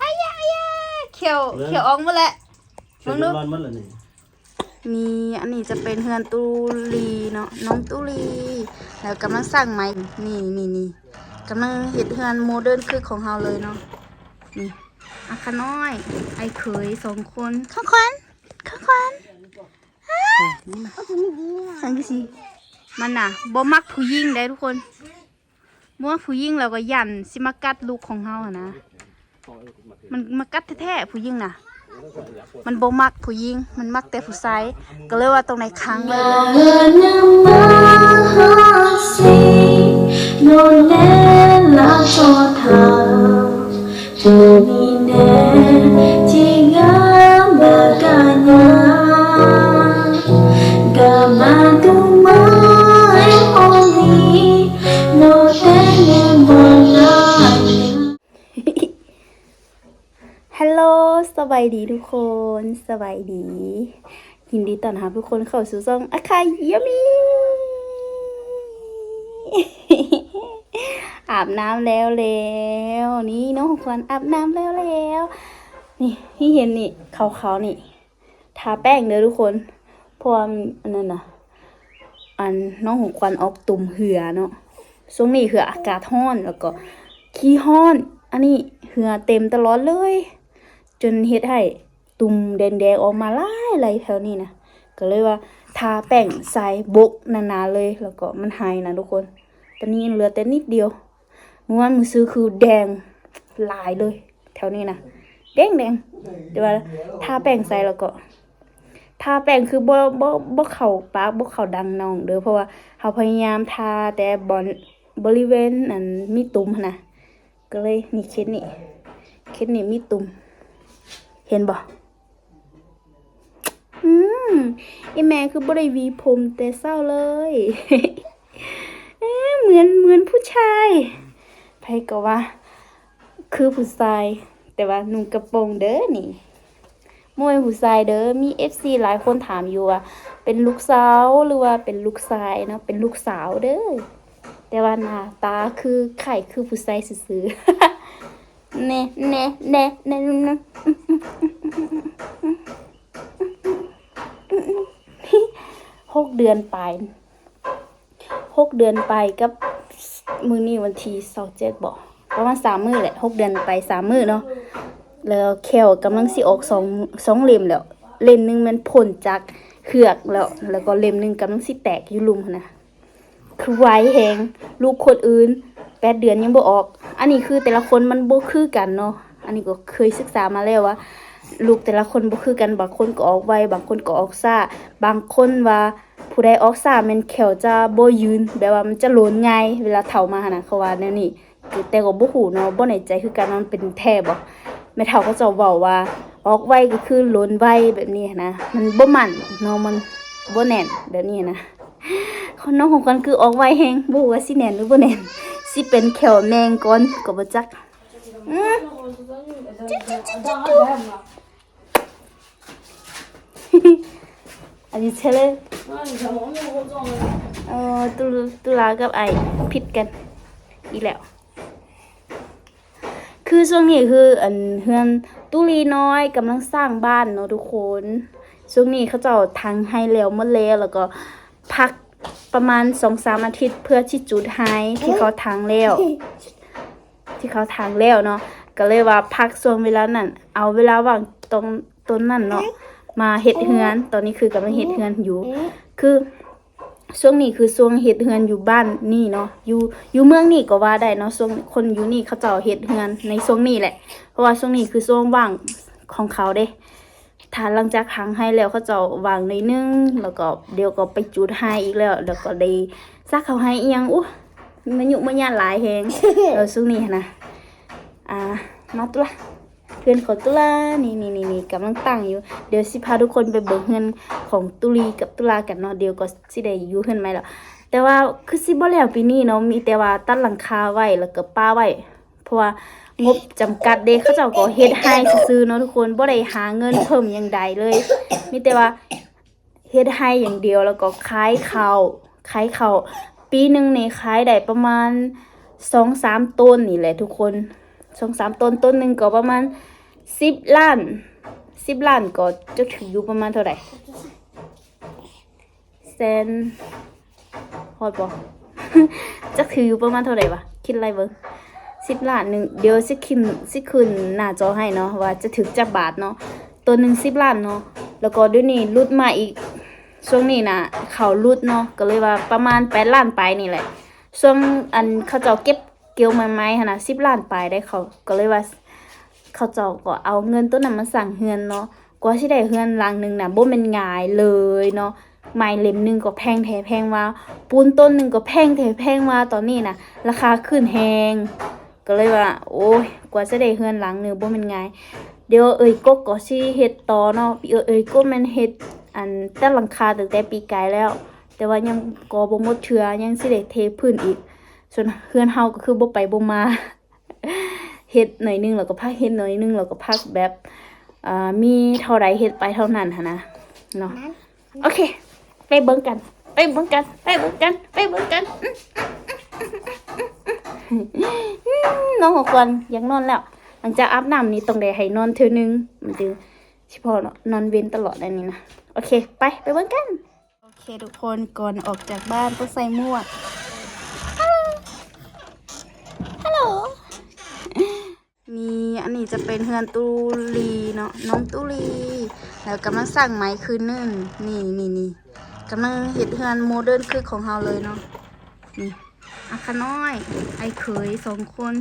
อายะอายะเขียวเขียวออกหมดแล้วเสร็จเรียบร้อยหมดแล้วนี่นี่อันนี้จะเป็นเฮือนตุลีเนาะน้องตุลี แล้วกำลังสร้างใหม่นี่นี่นี่กำลังเห็ดเฮือนโมเดิร์นคือของเฮาเลยเนาะนี่อาคาน้อย ไอ้เขยสองคนข้างควันข้างควันอ่านี่มาสังกะสี มันน่ะบ่มักผู้หญิงได้ทุกคนบ่มักผู้หญิงแล้วก็ยันสิมากัดลูกของเฮาอะนะมันมากัดแท้ๆผู้หญิงน่ะ มันบ่มักผู้หญิงมันมักแต่ผู้ชายก็เลยว่าตรงไหนค้างเลย ฮัลโหลสบายดีทุกคนสบายดี ยินดีต้อนรับทุกคนเข้าสู่ช่องอาคายยามีอาบน้ำแล้วแล้วนี่น้องของขวัญอาบน้ำแล้วแล้วนี่ที่เห็นนี่ขาวๆนี่ทาแป้งเด้อทุกคนเพราะว่าอันนั้นน่ะอันน้องของขวัญออกตุ่มเหือเนาะช่วงนี้คืออากาศร้อนแล้วก็ขี้ร้อน อันนี้เหือเต็มตลอดเลย จนเฮ็ดให้ตุ่มแดงๆออกมาหลายหลายแถวนี้นะก็เลยว่าทาแป้งใส่บกหนาๆเลยแล้วก็มันหายนะทุกคน ตอนนี้เหลือแต่นิดเดียวเมื่อวานมือซื้อคือแดงหลายเลย แถวนี้นะแดงแดงแต่ว่าทาแป้งใส่แล้วก็ทาแป้งคือบ่บ่บ่เข้าปากบ่เข้าดังน้องเด้อเพราะว่าเขาพยายามทาแต่บอนบริเวณอันมีตุ่มนนะก็เลยนี่เคสนี่เคสนี่มีตุ่ม เห็นบ่อืมไอแม่คือบ่ได้หวีผมแต่เศร้าเลยเอ๊เหมือนเหมือนผู้ชายไผก็ว่า คือผู้ชาย แต่ว่านุ่งกระโปรงเด้อนี่มวยผู้ชายเด้อมี FC หลายคนถามอยู่ว่าเป็นลูกสาวหรือว่าเป็นลูกชายเนาะเป็นลูกสาวเด้อแต่ว่าหน้าตาคือไข่คือผู้ชายซื่อๆ แน่แน่แน่แน่แน่หกเดือนไปหกเดือนไปกับมือนี่วันที่สองเจ็ดบอกประมาณสามมือแหละหกเดือนไปสามมือเนาะแล้วแควกำลังสิออกสองสองเล่มแล้ว เล่มหนึงมันพ่นจากเขือกแล้ว แล้วก็เล่มหนึงกำลังสิแตกอยู่ลุมนะคือไวแหงลูกคนอื่น แปดเดือนยังบ่ออก อันนี้คือแต่ละคนมันบ่คือกันเนาะ อันนี้ก็เคยศึกษามาแล้วว่าลูกแต่ละคนบ่คือกันบางคนก็ออกไวบางคนก็ออกซ่าบางคนว่าผู้ใดออกซ่าม่นแขวจะบ่ยืนแบบว่ามันจะหลนง่ายเวลาเฒ่ามาหั่นน่ะเขาว่าแนวนี้แต่ก็บ่ฮู้เนาะบ่แน่ใจคือกันมันเป็นแท้บ่แม่เฒ่าเขาจะเว้าว่าออกไวก็คือหลนไวแบบนี้นะ มันบ่มั่นเนาะมันบ่แน่นแบบนี้นะคนน้องของกันคือออกไวแฮงบ่ว่าสิแน่นหรือบ่แน่น สิเป็นแขวแมงก่อนก็บ่จักอืออันนี้เชลเลยเออตุลตุลากับไอผิดกันอีกแล้ว คือช่วงนี้คืออันเฮือนตุลีน้อยกำลังสร้างบ้านเนาะทุกคนช่วงนี้เขาเจะทางให้แล้วหมดแล้วแล้วก็พัก ประมาณสองสามอาทิตย์เพื่อที่จุดไฮที่เขาทางแล้ว ที่เขาทางแล้วเนาะก็เลยว่าพักช่วงเวลานั้นเอาเวลาว่างตรงต้นนั้นเนาะมาเฮ็ดเฮือน ตอนนี้คือกำลังเฮ็ดเฮือนอยู่ คือช่วงนี้คือช่วงเฮ็ดเฮือนอยู่บ้านนี่เนาะอยู่อยู่เมืองนี่ก็ว่าได้เนาะช่วงคนอยู่นี่เขาเจ้าเฮ็ดเฮือนในช่วงนี้แหละ เพราะว่าช่วงนี้คือช่วงว่างของเขาเด้ ถ้าหลังจากค้างให้แล้วเขาเจะวางในอยนึงแล้วก็เดี๋ยวก็ไปจุดให้อีกแล้วแล้วก็ได้ซักเขาให้อีหยังอู้มันยุมันยานหลายแฮงเออช่วงนี้หั้นนะอ่ามาตุละเพื่อนของตุลานี่นี่นี่นี่กำลังตั้งอยู่ เดี๋ยวสิพาทุกคนไปเบิ่งเฮือนของตุลีกับตุลากันเนาะเดี๋ยวก็สิได้อยู่เฮือนใหม่แล้วแต่ว่าคือสิบ่แล้วปีนี้เนาะมีแต่ว่าตัดหลังคาไว้แล้วก็ป้าไว้เพราะว่า งบจำกัดเด้เขาเจ้าก็เฮ็ดให้ซื่อเนาะทุกคนบ่ได้หาเงินเพิ่มยังใดเลยมีแต่ว่าเฮ็ดให้อย่างเดียวแล้วก็ขายข้าวขายข้าวปีหนึ่งในขายได้ประมาณสองสามต้นนี่แหละทุกคนสองสามต้นต้นหนึ่งก็ประมาณสิบล้านสิบล้านก็จะถืออยู่ประมาณเท่าไหร่แสนฮอดบ่จะถืออยู่ประมาณเท่าไหร่วะคิดอะไรเบิ่ง สิบล้านหนึ่งเดี๋ยวสิคิมสิคืนหน้าจอให้เนาะว่าจะถึงจักบาทเนาะตัวหนึ่งสิบล้านเนาะแล้วก็ดี๋ยนี้รุดมาอีกช่วงนี้นะเขารุดเนาะก็เลยว่าประมาณแปดล้านไปนี่แหละช่วงอันเขาเจ้าเก็บเกี่ยวไม้ๆหั่นะสิบล้านไปได้เขาก็เลยว่า เขาเจ้าก็เอาเงินต้นนั้นมาสั่งเฮือนเนาะกว่าสิได้เฮือนหลังหนึ่งน่ะบ่แม่นง่ายเลยเนาะไม้เล่มหนึ่งก็แพงแท้แพงว่าปูนต้นหนึ่งก็แพงแท้แพงว่าตอนนี้น่ะราคาขึ้นแฮง ก็เลยว่า โอ้ยกว่าจะได้เฮือนหลังหนึงบ่แม่นง่ายเดี๋ยวเอ้ยกกก็สิเฮ็ดต่อเนาะเอ้ยเอ้ยก็แม่นเฮ็ดอันแต่หลังคาตั้งแต่ปีกายแล้ว แต่ว่ายังก็บ่หมดเทื่อยังสิได้เทพื้นอีก ส่วนเฮือนเฮาก็คือบ่ไปบ่มาเฮ็ดหน่อยนึงแล้วก็พักเฮ็ดหน่อยนึงแล้วก็พักแบบอ่ามีเท่าใดเฮ็ดไปเท่านั้นหั่นนะเนาะโอเค ไปเบิ่งกัน ไปเบิ่งกัน ไปเบิ่งกัน ไปเบิ่งกันอื้ออื้อ น้องของควรอยากนอนแล้ว หลังจากอาบน้ำนี่ต้องได้ให้นอนเทื่อนึง มันจึงสิพอเนาะนอนเว้นตลอดอันนี้นะ โอเค ไปไปเบิ่งกัน โอเคทุกคนก่อนออกจากบ้านต้องใส่หมวกฮัลโหลมีอันนี้จะเป็นเฮือนตุลีเนาะน้องตุลี แล้วกำลังสั่งไม้คืนนึงนี่นี่นี่กำลังเห็ดเฮือนโมเดิร์นคือของเราเลยเนาะนี่ อาคาน้อย ไอ้เขยสองคน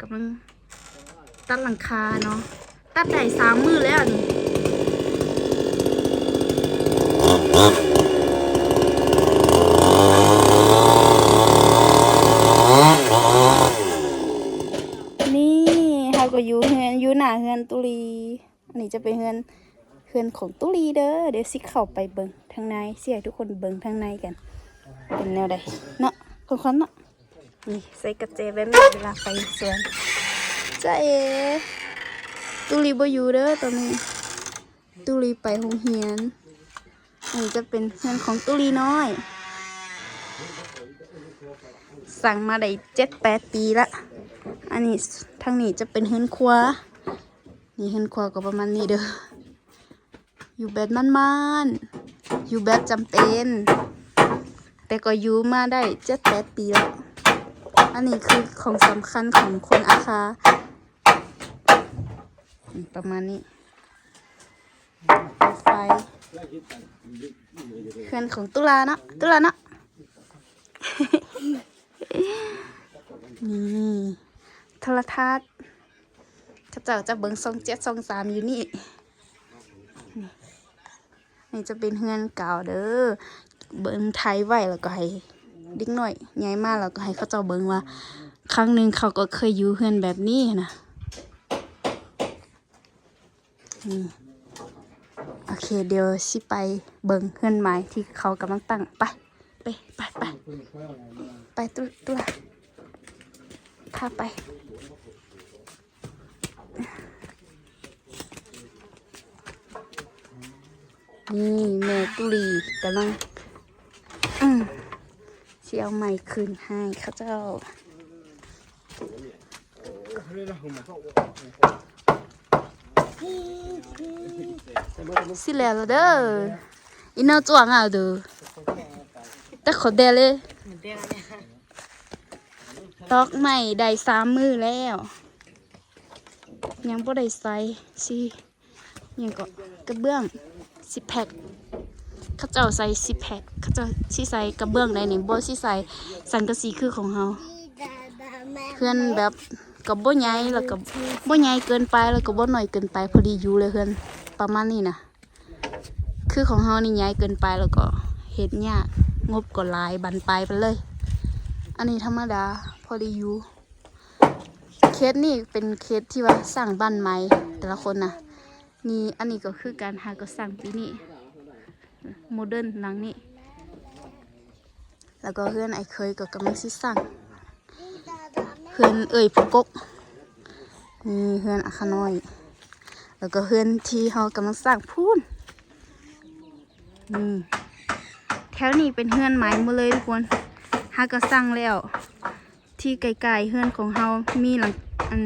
กำลังตัดหลังคาเนาะตัดได้สามมือแล้วนี่นี่เราก็อยู่เฮือนอยู่หน้าเฮือนตุลีอันนี้จะเป็นเฮือนเฮือนของตุลีเด้อเดี๋ยวสิเข้าไปเบิงทางในเสียทุกคนเบิงทางในกัน เป็นแนวใดเนาะ คนคนเนาะนี่ใส่กระเจแบบนี้เวลาไปสวนจ้าเอตุลีบอยู่เด้อตอนนี้ ตุลีไปโรงเรียนอันนี้จะเป็นเพื่อนของตุลีน้อย สั่งมาได้เจ็ดแปดปีละ อันนี้ทางนี้จะเป็นเฮือนครัว นี่เฮือนครัวก็ประมาณนี้เด้อ อยู่แบบมันๆอยู่แบบจำเป็น แต่ก็อยู่มาได้เจ็ดแปดปีแล้ว อันนี้คือของสำคัญของคนอาคาประมาณนี้ไฟเพื่อนของตุลาเนาะตุลาเนาะนี่โทรทัศน์เขาเจ้าจะเบิ้งซองเจ็ดซองสามอยู่นี่นี่นี่จะเป็นเฮือนเก่าเด้อ เบิ้งไทยไว้แล้วก็ให้เด็กหน่อยใหญ่มากแล้วก็ให้เขาเจ้าเบิ้งว่า ครั้งหนึ่งเขาก็เคยอยู่เฮือนแบบนี้นะนี่โอเคเดี๋ยวสิไปเบิ่งเฮือนไม้ที่เขากำลังตั้งไปไปไปไปไปตัวตัวพาไปนี่แม่ตุลีกำลัง สิเอาไม้คืนให้เขาเจ้าสิแล้วเด้ออีน่าจ้วงอะเด้อแต่ขอเดเลยตอกใหม่ได้สามมือแล้ว ยังบ่ได้ใส่สิยังก็กระเบื้องสิแพ็ค เขาเจ้าใส่สิแพคเขาเจ้าสิใส่กระเบื้องได้นี่บ่สิใส่สังกะสีคือของเฮาเพื่อนแบบกับบ่ใหญ่แล้วก็บ่ใหญ่เกินไปแล้วก็บ่น้อยเกินไปพอดีอยู่เลยเพื่อนประมาณนี้นะคือของเฮานี่ใหญ่เกินไปแล้วก็เฮ็ดยากงบก็หลายบันปลายไปเลย อันนี้ธรรมดาพอดีอยู่เคสนี่เป็นเคสที่ว่าสร้างบ้านใหม่แต่ละคนนะนี่อันนี้ก็คือการหาก็สร้างปีนี้ โมเดิร์นหลังนี้ แล้วก็เพื่อนไอ้เคยก็กำลังสิสร้างเพื่อนเอ่ยผู้กกนี่เพื่อนอาคาน้อย แล้วก็เพื่อนที่เขากำลังสร้างพูนนี่แถวนี้เป็นเพื่อนไม้หมดเลยทุกคนฮาก็สั่งแล้ว ที่ไกลๆเฮือนของเฮามีหลังอัน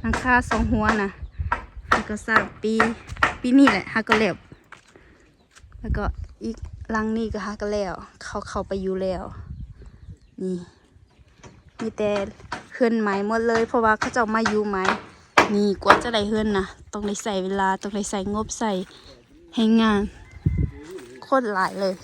หลังคาสองหัวนะฮาก็สร้างปีปีนี้แหละฮาก็แล้ว แล้วก็อีกลังนี่ก็ฮะก็แล้ว เขาเข้าไปอยู่แล้ว นี่ มีแต่เฮือนไม้หมดเลย เพราะว่าเขาจะมาอยู่ไม้นี่กว่าจะได้เฮือนนะต้องได้ใส่เวลาต้องได้ใส่งบใส่ให้งานโคตรหลายเลย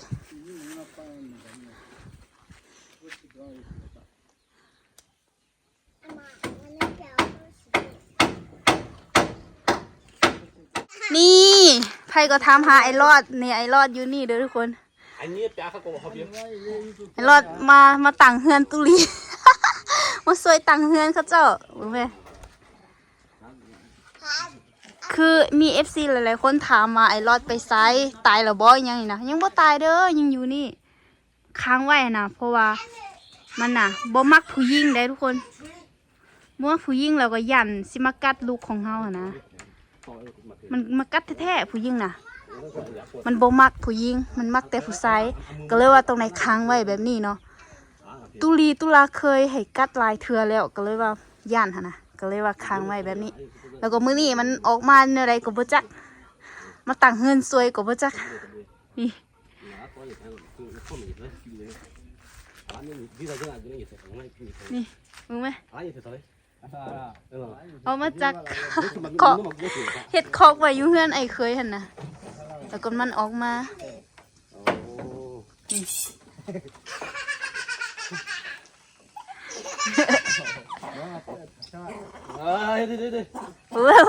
นี่ไพก็ถามหาไอ้รอดนี่ไอ้รอดอยู่นี่เด้อทุกคน อันนี้ปลาเขาโกเขาเบี้ยไอ้รอดมามาต่างเฮือนตุลี มาสวยต่างเฮือนเขาเจ้ารู้ไหมคือมีเอฟซีหลายๆคนถามมาไอ้รอดไปไซตายแล้วบ่ยังนี่นะยังบ่ตายเด้อยังอยู่นี่ ค้างไว้นะเพราะว่ามันน่ะบ่มักผู้หญิงได้ทุกคนเมื่อผู้หญิงแล้วก็ยันสิมากัดลูกของเฮาอะนะ มันมากัดแท้ๆผู้หญิงน่ะ มันบ่มักผู้หญิง มันมักแต่ผู้ชายก็เลยว่าตรงไหนค้างไว้แบบนี้เนาะตุลีตุลาเคยให้กัดหลายเทือแล้วก็เลยว่าย่านหนนะก็เลยว่าค้างไว้แบบนี้ แล้วก็มื้อนี้มันออกมาเนื้อใดก็บ่จัก มาตั้งเฮือนซวยก็บ่จักนี่นี่มึงไหม เอามาจากเคาะเฮ็ดคอกไว้อยู่เฮือนไอ้เคยหั่นน่ะแล้วก็มันออกมาเอ้ยเดี๋ยวเดี๋ยวเดี๋ยวเออ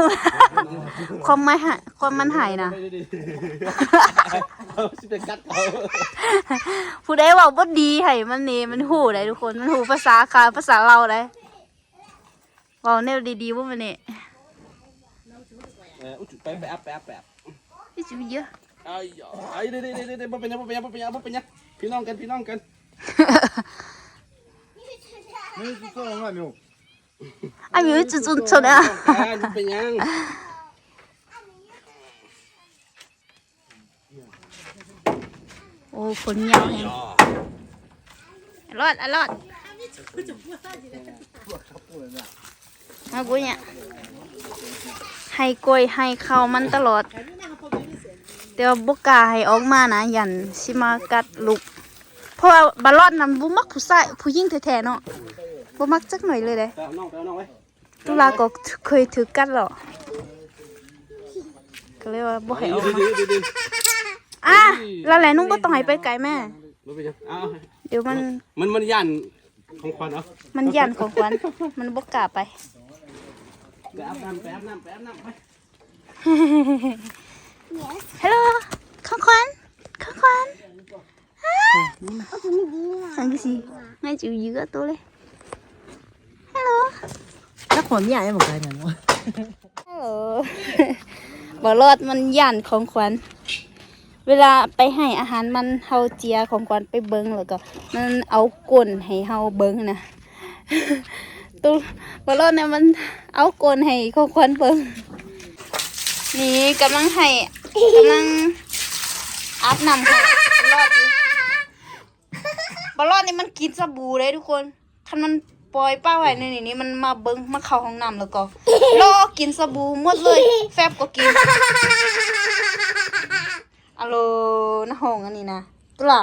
ความไม่หายความมันหายนะเขาสิเป็นกัดเขาผู้ใดเว่าบ่ดีให้มันนี่มันหูได้ทุกคน มันหูภาษาคาภาษาเราได้เวาวแนวดีๆว่ามันเนี่ยเอออุ๊ยไปไปอัพป๊บพไปอัพนี่จะเยอะ ไอ้ยไอ้เด็ดเด็ดเด็ดเด็ดบ่เป็นยังบ่เป็นยังบ่เป็นยังบ่เป็นยังพี่น้องกันพี่น้องกันนี่คือตัวของไอ้มิวไอ้มิวจะจุนชนอะเป็นยังโอ้คนยาวแฮงอร่อยอร่อย ดมากูเนี่ยให้กล้วยให้ข้าวมันตลอด แต่ว่าบกล้าให้ออกมานะยันสิมากัดลูกเพราะว่าบาลอดนำบุมักผู้ชายผู้หญิงแท้ๆเนาะบ่มักจักหน่อยเลยเด้ไปเอาน้องไปเอาน้องไว้ตุลาก็เคยถือกัดหรอก็เลยว่าบ่ให้ออกเดี๋ยวมาเดี๋ยวเดี๋ยวอะแล้วแหละนุ่งบ่ต้องให้ไปไกลแม่บ่เป็นยังเอาเดี๋ยวมันมันมันย่านของขวัญเอามันยันของขวัญมันบ่กล้าไป ไปอาบน้ำไปอาบน้ำไปอาบน้ำไป Hello ข้างควันข้างควันสังกสีง่ายจิ๋วเยอะตัเลย Hello ถ้าขวานใหญ่เหมือนกันเนาะฮัลโหลบอกรอดมันย่านของขวัญเวลาไปให้อาหารมันเฮาเจียของขวัญไปเบิ้งแล้วก็มันเอาก้นให้เฮาเบิ้งนะตัวบอกรอดเนี่ยมัน เอาก้นให้ของขวัญเบิ้งนี่กำลังให้กำลังอาบน้ำให้บ่รอดอยู่บ่รอดนี่มันกินสบู่เลยทุกคนคันมันปล่อยป้าไว้ในนี่นี่มันมาเบิ้งมาเข้าห้องน้ำแล้วก็รอกินสบู่หมดเลย แฟบก็กินอะโลนะห้องอันนี้นะตุล่ะ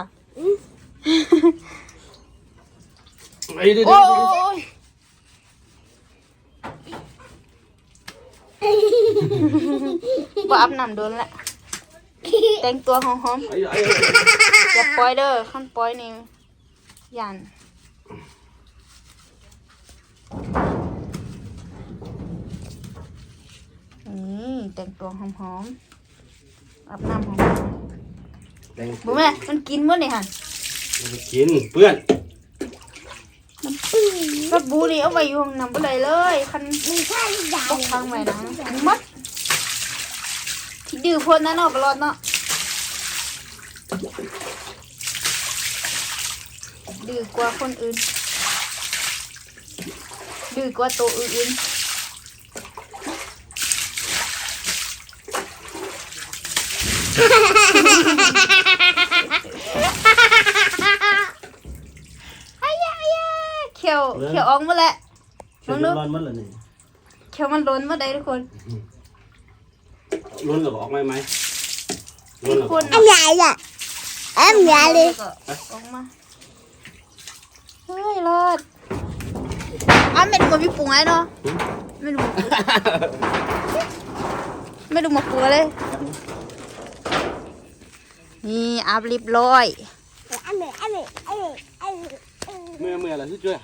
ไอ้เดี๋ยวโอ้เดี๋ยวย บ่อาบน้ำโดนละแต่งตัวหอมไอ้ไอ้ๆอย่าปล่อยเด้อขั้นปล่อยนี่ยันนี่แต่งตัวหอมๆอาบน้ำหอมแดงๆบ่แม่มันกินหมดนี่หั่นมันกินเพื่อน สบู่นี่เอาไว้อยู่ห้องน้ำบ่ได้เลยคันตกทางไว้นะหมัดที่ดื้อโพดนะเนาะบลอดเนาะดื้อกว่าคนอื่น ดื้อกว่าตัวอื่น เขียวร้อนมันเลยนี่เขียวมันล้นมาได้ทุกคน ร้อนกับออกไหมไหมร้อนกับคน Em nhảy à Em nhảy đi ก็ออกมาเฮ้ยรอดอ้าวไม่ดูมาพี่ปุ๋งไอ้เนาะไม่ดูมาปุ๋งไม่ดูมาปุ๋งเลย นี่อาบลิบร้อย เมื่อเมื่ออะไรที่ช่วยอ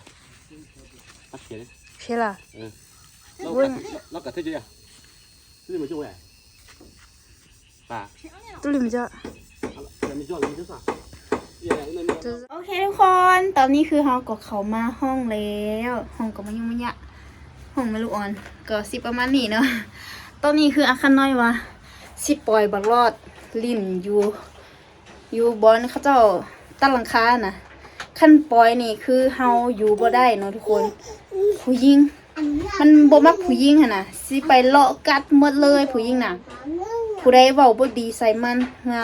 ะเขียนใช่ล่ะเรากัดเรากัดที่ช่วยอะที่มาช่วยอะป่าตุลิมจะจะมีช่วยมีช่วยสั่งอย่างไรนั่นโอเคทุกคน ตอนนี้คือเราก็เขามาห้องแล้ว ห้องก็มายุ่งมายะห้องไม่รู้อ่อน ก็สิประมาณนี้เนาะ ตอนนี้คืออาคารน้อยวะสิปล่อยบักรอดลิ่นอยู่ อยู่บอนเขาเจ้าตั้งหลังคานะ ขั้นปล่อยนี่คือเฮาอยู่บ่ได้เนาะทุกคน ผู้หญิง มันบ่มักผู้หญิงหั่นน่ะสิไปเลาะกัดหมดเลยผู้หญิงน่ะ ผู้ใดเว้าบ่ดีใส่มันงา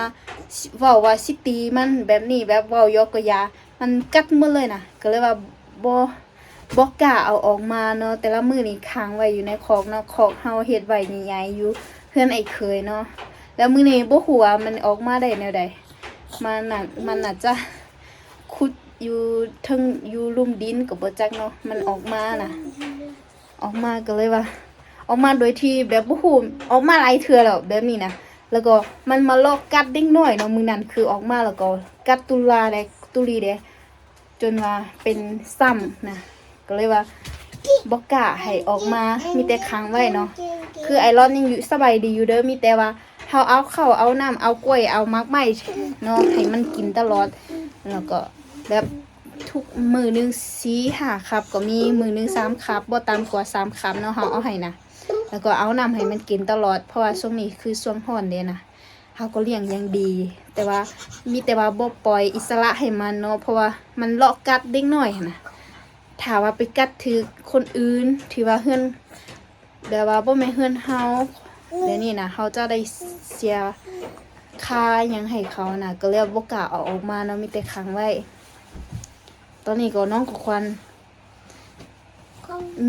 เว้าว่าสิตีมันแบบนี้แบบเว้ายอกกะยา มันกัดหมดเลยน่ะ ก็เลยว่าบ่บ่กล้าเอาออกมาเนาะแต่ละมือนี่ค้างไว้อยู่ในคอกเนาะคอกเฮาเฮ็ดไว้ใหญ่ๆอยู่เพื่อนไอ้เคยเนาะแล้วมือนี้บ่ฮู้ว่ามันออกมาได้แนวใดมันน่ะมันน่าจะขุด อยู่เทึงอยู่ลุ่มดินก็บ่จักเนาะมันออกมาน่ะ ออกมาก็เลยว่า ออกมาโดยที่แบบบ่ฮู้ออกมาหลายเทื่อแล้วแบบนี้นะแล้วก็มันมาลอกกัดเด็กน้อยเนาะมือนั้นคือออกมาแล้วก็กัดตุลาได้ตุลีได้จนว่าเป็นซ้ำนะก็เลยว่าบ่กล้าให้ออกมา มีแต่ค้างไว้เนาะ คือไอรอนยังอยู่สบายดีอยู่เด้อ มีแต่ว่าเฮาเอาเข้าเอาน้ำเอากล้วย เอามักไม้เนาะ ให้มันกินตลอด แล้วก็ แบบทุกมือหนึ่งสีหาครับ ก็มีมือหนึ่งสามครับบ่ต่ำกว่าสามครับเนาะเฮาเอาให้นะแล้วก็เอาน้ำให้มันกินตลอดเพราะว่าช่วงนี้คือช่วงร้อนเด้นะเขาก็เลี้ยงยังดี แต่ว่ามีแต่ว่าบ่ปล่อยอิสระให้มันเนาะเพราะว่ามันเลาะกัดเด็กน้อยนะถ้าว่าไปกัดถือคนอื่นที่ว่าเฮือนแบบว่าบ่แม่เฮือนเฮาเดี๋ยวนี้นะเขาจะได้เสียค่ายังให้เขานะก็เลยบ่กล้าเอาออกมาเนาะมีแต่ขังไว้ ตอนนี้ก็น้องของควัน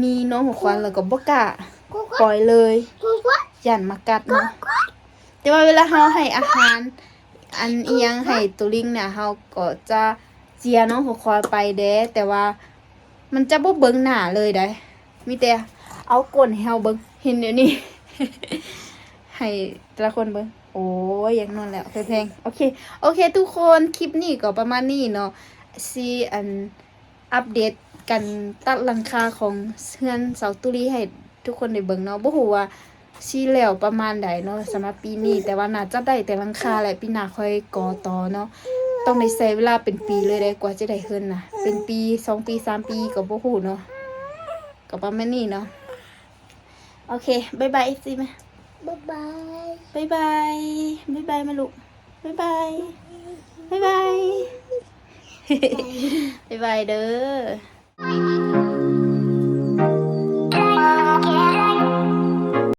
มีน้องของควันแล้วก็บ่กล้าปล่อยเลยย่านมากัดเนาะแต่ว่าเวลาเฮาให้อาหาร อันเอียงให้ตุลิงเนี่ยเฮาก็จะเจียน้องหัวคอยไปเด้แต่ว่ามันจะบ่เบิ่งหน้าเลยได้มีแต่เอาก้นให้เฮาเบิ่งเห็นเดี๋ยวนี้ให้แต่ละคนเบิ่งโอ้ยอย่างนั้นแหละแพงๆโอเค โอเค ทุกคนคลิปนี้ก็ประมาณนี้เนาะ ซีอันอัปเดตกันตัดหลังคาของเฮือนเสาตุลีให้ทุกคนได้เบิ่งเนาะบ่ฮู้ว่าสิแล้วประมาณใดเนาะสำหรับปีนี้ แต่ว่าน่าจะได้แต่หลังคาแหละปีหน้าค่อยก่อต่อเนาะต้องได้ใช้เวลาเป็นปีเลยได้กว่าจะได้เฮือนน่ะ เป็นปีสองปีสามปีก็บ่ฮู้เนาะก็ประมาณนี้เนาะโอเคบ๊ายบายสิแม่ Bye bye บ๊ายบายบ๊ายบายมาลูกบ๊ายบายบ๊ายบาย บ๊ายบายเด้อ